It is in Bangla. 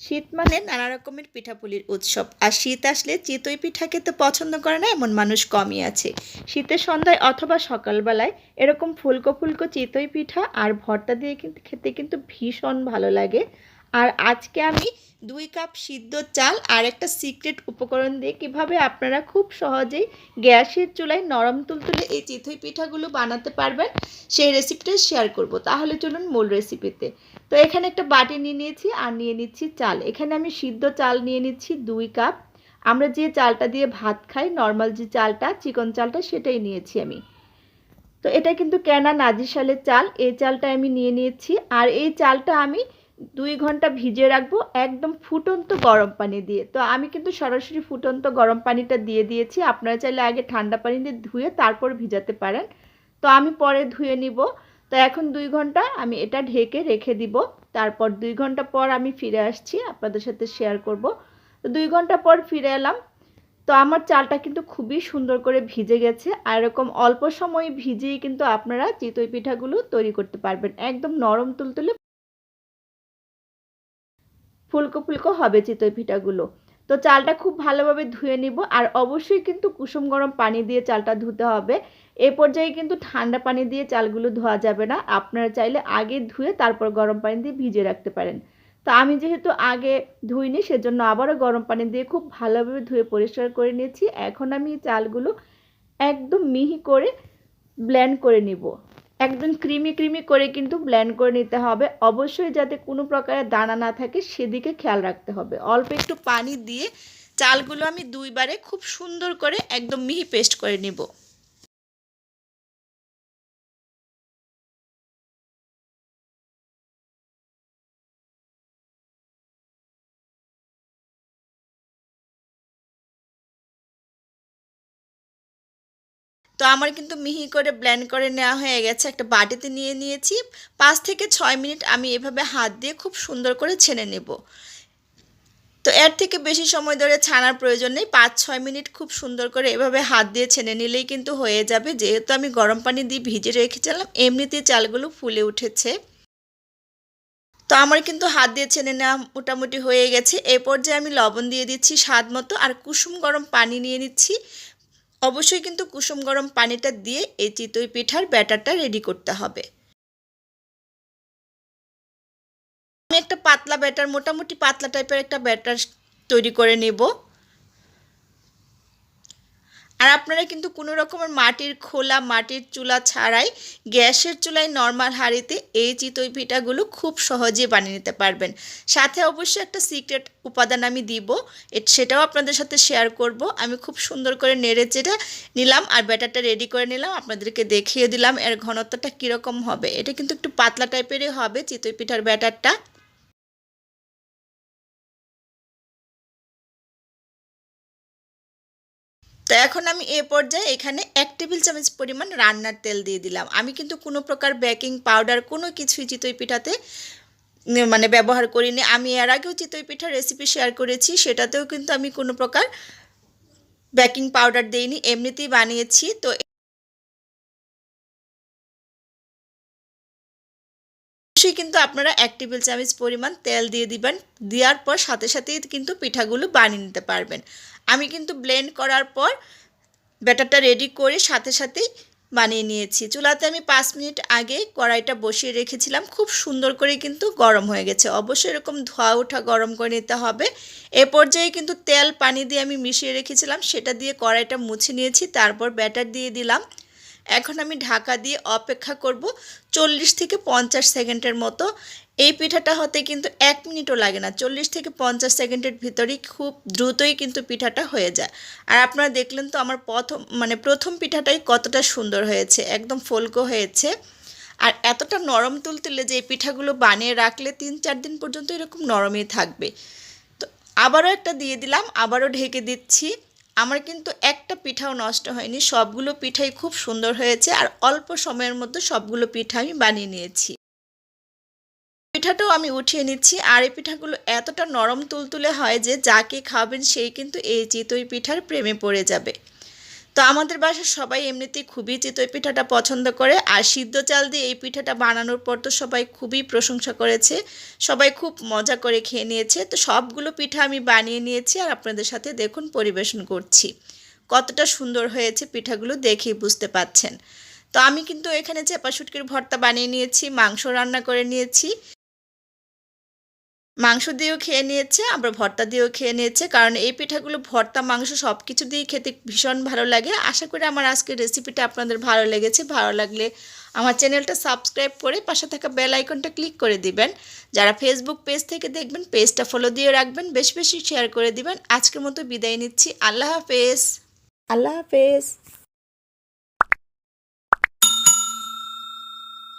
শীত মানে নানা রকমের পিঠাপুলির উৎসব। আর শীত আসলে চিতই পিঠা খেতে পছন্দ করে না, এমন মানুষ কমই আছে। শীতের সন্ধ্যায় অথবা সকালবেলায় এরকম ফুলকো ফুলকো চিতই পিঠা আর ভর্তা দিয়ে কিন্তু খেতে কিন্তু ভীষণ ভালো লাগে। আর আজকে আমি দুই কাপ সিদ্ধ চাল আর একটা সিক্রেট উপকরণ দিয়ে কীভাবে আপনারা খুব সহজেই গ্যাসের চুলায় নরম তুলতুলে এই চিতই পিঠাগুলো বানাতে পারবেন, সেই রেসিপিটা শেয়ার করব। তাহলে চলুন মূল রেসিপিতে তো এখানে একটা বাটি নিয়ে নিয়েছি আর নিয়ে নিচ্ছি চাল। এখানে আমি সিদ্ধ চাল নিয়ে নিচ্ছি দুই কাপ। আমরা যে চালটা দিয়ে ভাত খাই নর্মাল যে চালটা, চিকন চালটা, সেটাই নিয়েছি আমি। তো এটা কিন্তু কেনা নাজিশালের চাল। এই চালটা আমি নিয়ে নিয়েছি। আর এই চালটা আমি দুই ঘণ্টা ভিজিয়ে রাখব, একদম ফুটন্ত গরম পানি দিয়ে। তো আমি কিন্তু সরাসরি ফুটন্ত গরম পানিটা দিয়ে দিয়েছি। আপনারা চাইলে আগে ঠান্ডা পানি দিয়ে ধুয়ে তারপর ভিজাতে পারেন। তো আমি পরে ধুয়ে নিব। তো এখন দুই ঘণ্টা আমি এটা ঢেকে রেখে দিব। তারপর দুই ঘণ্টা পর আমি ফিরে আসছি, আপনাদের সাথে শেয়ার করব। তো দুই ঘণ্টা পর ফিরে এলাম। তো আমার চালটা কিন্তু খুবই সুন্দর করে ভিজে গেছে। আর এরকম অল্প সময় ভিজিয়ে কিন্তু আপনারা চিতই পিঠাগুলো তৈরি করতে পারবেন। একদম নরম তুলতুলে ফুলকো ফুলকো হবে চিতই পিঠাগুলো। তো চালটা খুব ভালোভাবে ধুয়ে নিব আর অবশ্যই কিন্তু কুসুম গরম পানি দিয়ে চালটা ধুতে হবে। এ পর্যায়ে কিন্তু ঠান্ডা পানি দিয়ে চালগুলো ধোয়া যাবে না। আপনারা চাইলে আগে ধুয়ে তারপর গরম পানি দিয়ে ভিজিয়ে রাখতে পারেন। তো আমি যেহেতু আগে ধুইনি, সেজন্য আবারও গরম পানি দিয়ে খুব ভালোভাবে ধুয়ে পরিষ্কার করে নিয়েছি। এখন আমি চালগুলো একদম মিহি করে ব্লেন্ড করে নিব। একদম ক্রিমি ক্রিমি করে কিন্তু ব্ল্যান্ড করে নিতে হবে। অবশ্যই যাতে কোনো প্রকারের দানা না থাকে, সেদিকে খেয়াল রাখতে হবে। অল্প একটু পানি দিয়ে চালগুলো আমি দুইবারে খুব সুন্দর করে একদম মিহি পেস্ট করে নিব। তো আমার কিন্তু মিহি করে ব্লেন্ড করে নেওয়া হয়ে গেছে। একটা বাটিতে নিয়ে নিয়েছি। পাঁচ থেকে ছয় মিনিট আমি এভাবে হাত দিয়ে খুব সুন্দর করে ছেনে নেব। তো এর থেকে বেশি সময় ধরে ছানার প্রয়োজন নেই। পাঁচ, ছয় মিনিট খুব সুন্দর করে এভাবে হাত দিয়ে ছেনে নিলেই কিন্তু হয়ে যাবে। যেহেতু আমি গরম পানি দিয়ে ভিজে রেখেছিলাম এমনিতেই চালগুলো ফুলে উঠেছে। তো আমার কিন্তু হাত দিয়ে ছেনে নেওয়া মোটামুটি হয়ে গেছে। এ পর্যায়ে আমি লবণ দিয়ে দিচ্ছি স্বাদ মতো। আর কুসুম গরম পানি নিয়ে নিচ্ছি। অবশ্যই কিন্তু কুসুম গরম পানিটা দিয়ে এই চিতই পিঠার ব্যাটারটা রেডি করতে হবে। আমি একটা পাতলা ব্যাটার, মোটামুটি পাতলা টাইপের একটা ব্যাটার তৈরি করে নেব। আর আপনারা কিন্তু কোনো রকমের মাটির খোলা, মাটির চুলা ছাড়াই গ্যাসের চুলায় নর্মাল হাঁড়িতে এই চিতই পিঠাগুলো খুব সহজে বানিয়ে নিতে পারবেন। সাথে অবশ্যই একটা সিক্রেট উপাদান আমি দিব সেটাও আপনাদের সাথে শেয়ার করব। আমি খুব সুন্দর করে নেড়ে চেড়ে নিলাম আর ব্যাটারটা রেডি করে নিলাম, আপনাদেরকে দেখিয়ে দিলাম এর ঘনত্বটা কীরকম হবে। এটা কিন্তু একটু পাতলা টাইপেরই হবে চিতই পিঠার ব্যাটারটা। তো এখন আমি এ পর্যায়ে এখানে এক টেবিল চামচ পরিমাণ রান্নার তেল দিয়ে দিলাম। আমি কিন্তু কোনো প্রকার বেকিং পাউডার, কোনো কিছুই চিতই পিঠাতে মানে ব্যবহার করিনি। আমি এর আগেও চিতই পিঠার রেসিপি শেয়ার করেছি, সেটাতেও কিন্তু আমি কোনো প্রকার বেকিং পাউডার দিইনি, এমনিতেই বানিয়েছি। তো অবশ্যই কিন্তু আপনারা এক টেবিল চামচ পরিমাণ তেল দিয়ে দিবেন, দেওয়ার পর সাথে সাথেই কিন্তু পিঠাগুলো বানিয়ে নিতে পারবেন। আমি কিন্তু ব্লেন্ড করার পর ব্যাটারটা রেডি করে সাথে সাথেই বানিয়ে নিয়েছি। চুলাতে আমি পাঁচ মিনিট আগে কড়াইটা বসিয়ে রেখেছিলাম। খুব সুন্দর করে কিন্তু গরম হয়ে গেছে। অবশ্যই এরকম ধোয়া ওঠা গরম করে নিতে হবে। এ পর্যায়ে কিন্তু তেল, পানি দিয়ে আমি মিশিয়ে রেখেছিলাম। সেটা দিয়ে কড়াইটা মুছে নিয়েছি। তারপর ব্যাটার দিয়ে দিলাম। এখন আমি ঢাকা দিয়ে অপেক্ষা করব চল্লিশ থেকে পঞ্চাশ সেকেন্ডের মতো। এই পিঠাটা হতে কিন্তু এক মিনিটও লাগে না, চল্লিশ থেকে পঞ্চাশ সেকেন্ডের ভিতরেই খুব দ্রুতই কিন্তু পিঠাটা হয়ে যায়। আর আপনারা দেখলেন তো আমার প্রথম মানে প্রথম পিঠাটাই কতটা সুন্দর হয়েছে, একদম ফলকো হয়েছে। আর এতটা নরম তুলতুলে যে এই পিঠাগুলো বানিয়ে রাখলে তিন চার দিন পর্যন্ত এরকম নরমই থাকবে। তো আবারও একটা দিয়ে দিলাম, আবারও ঢেকে দিচ্ছি। আমার কিন্তু একটা পিঠাও নষ্ট হয়নি, সবগুলো পিঠাই খুব সুন্দর হয়েছে, আর অল্প সময়ের মধ্যে সবগুলো পিঠা আমি বানিয়ে নিয়েছি। পিঠাটাও আমি উঠিয়ে নিচ্ছি। আর এই পিঠাগুলো এতটা নরম তুলতুলে হয় যে যাকে খাবেন সেই কিন্তু এই চিতই পিঠার প্রেমে পড়ে যাবে। তো আমাদের বাসার সবাই এমনিতেই খুবই চিতই পিঠাটা পছন্দ করে। আর সিদ্ধ চাল দিয়ে এই পিঠাটা বানানোর পর তো সবাই খুবই প্রশংসা করেছে। সবাই খুব মজা করে খেয়ে নিয়েছে। তো সবগুলো পিঠা আমি বানিয়ে নিয়েছি আর আপনাদের সাথে দেখুন পরিবেশন করছি। কতটা সুন্দর হয়েছে পিঠাগুলো দেখেই বুঝতে পাচ্ছেন। তো আমি কিন্তু এখানে চেপা শুটকির ভর্তা বানিয়ে নিয়েছি, মাংস রান্না করে নিয়েছি। মাংস দিয়েও খেয়ে নিয়েছে, আবার ভর্তা দিয়েও খেয়ে নিয়েছে। কারণ এই পিঠাগুলো, ভর্তা, মাংস সব কিছু দিয়ে খেতে ভীষণ ভালো লাগে। আশা করি আমার আজকের রেসিপিটা আপনাদের ভালো লেগেছে। ভালো লাগলে আমার চ্যানেলটা সাবস্ক্রাইব করে পাশে থাকা বেল আইকনটা ক্লিক করে দিবেন। যারা ফেসবুক পেজ থেকে দেখবেন পেজটা ফলো দিয়ে রাখবেন, বেশি বেশি শেয়ার করে দিবেন। আজকের মতো বিদায় নিচ্ছি। আল্লাহ হাফেজ। আল্লাহ হাফেজ।